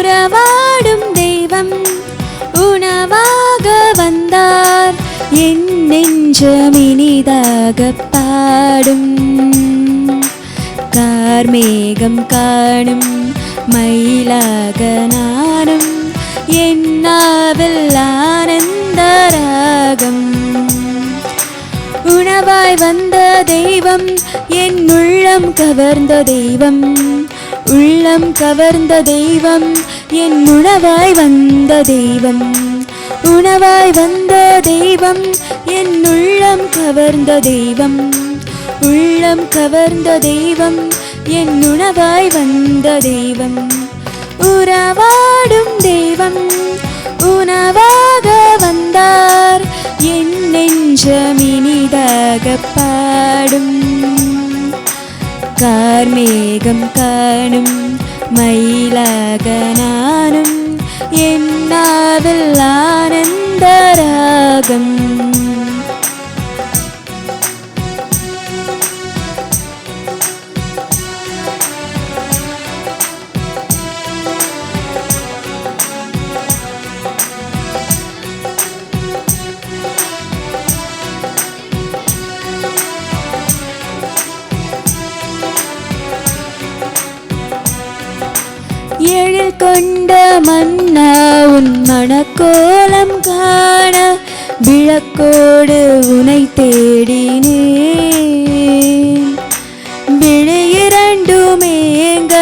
உறவாடும் தெய்வம் உணவாக வந்தார். என் நெஞ்சம் இனிதாக பாடும். கார்மேகம் காணும் மயிலாக நானும் என்னாவில் ஆனந்த ராகம். உணவாய் வந்த தெய்வம் என் உள்ளம் கவர்ந்த தெய்வம். உள்ளம் கவர்ந்த தெய்வம் என் உணவாய் வந்த தெய்வம். உணவாய் வந்த தெய்வம் என் உள்ளம் கவர்ந்த தெய்வம். உள்ளம் கவர்ந்த தெய்வம் என் உணவாய் வந்த தெய்வம். உறவாடும் தெய்வம் உணவாக கார்மேகம் காணும் மயிலாக நானும் என்னாவில் கொண்ட மன்னா உன் மனக்கோலம் காண விளக்கோடு உனை தேடினேன். விழியிரண்டுமேங்க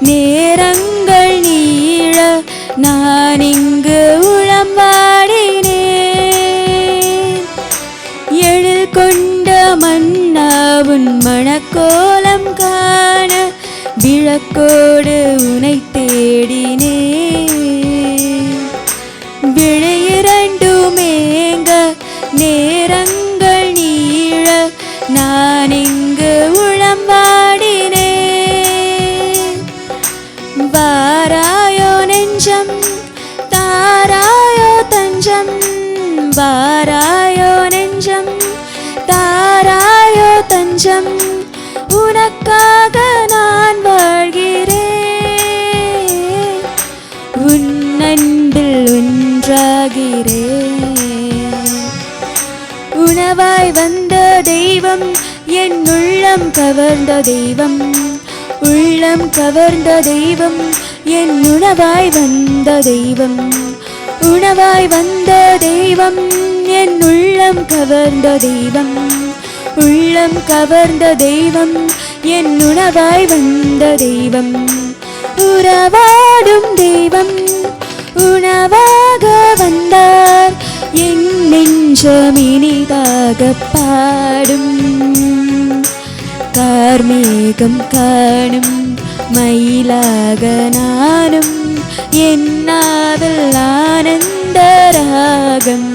நேரங்கள் நீழ நான் இங்கு உளம் வாடினேன். எழில் கொண்ட மன்னா உன் மனக்கோலம் காண விளக்கோடு உனை தேடினே விழையிரண்டுமேங்க நேரங்கள் நீழ நான் இங்கு உளம் வாராயோ நெஞ்சம் தாராயோ தஞ்சம் வாராயோ உணவாய் வந்த தெய்வம் என் உள்ளம் கவர்ந்த தெய்வம். உள்ளம் கவர்ந்த தெய்வம் என் உணவாய் வந்த தெய்வம். உணவாய் வந்த தெய்வம் என் உள்ளம் கவர்ந்த தெய்வம். உள்ளம் கவர்ந்த தெய்வம் என் உணவாய் வந்த தெய்வம். உறவாடும் தெய்வம் உணவாக வந்தார். என் கொஞ்சம் இனிதாக பாடும் கார்மேகம் காணும் மயிலாக நானும் என்னாவில் ஆனந்த ராகம்.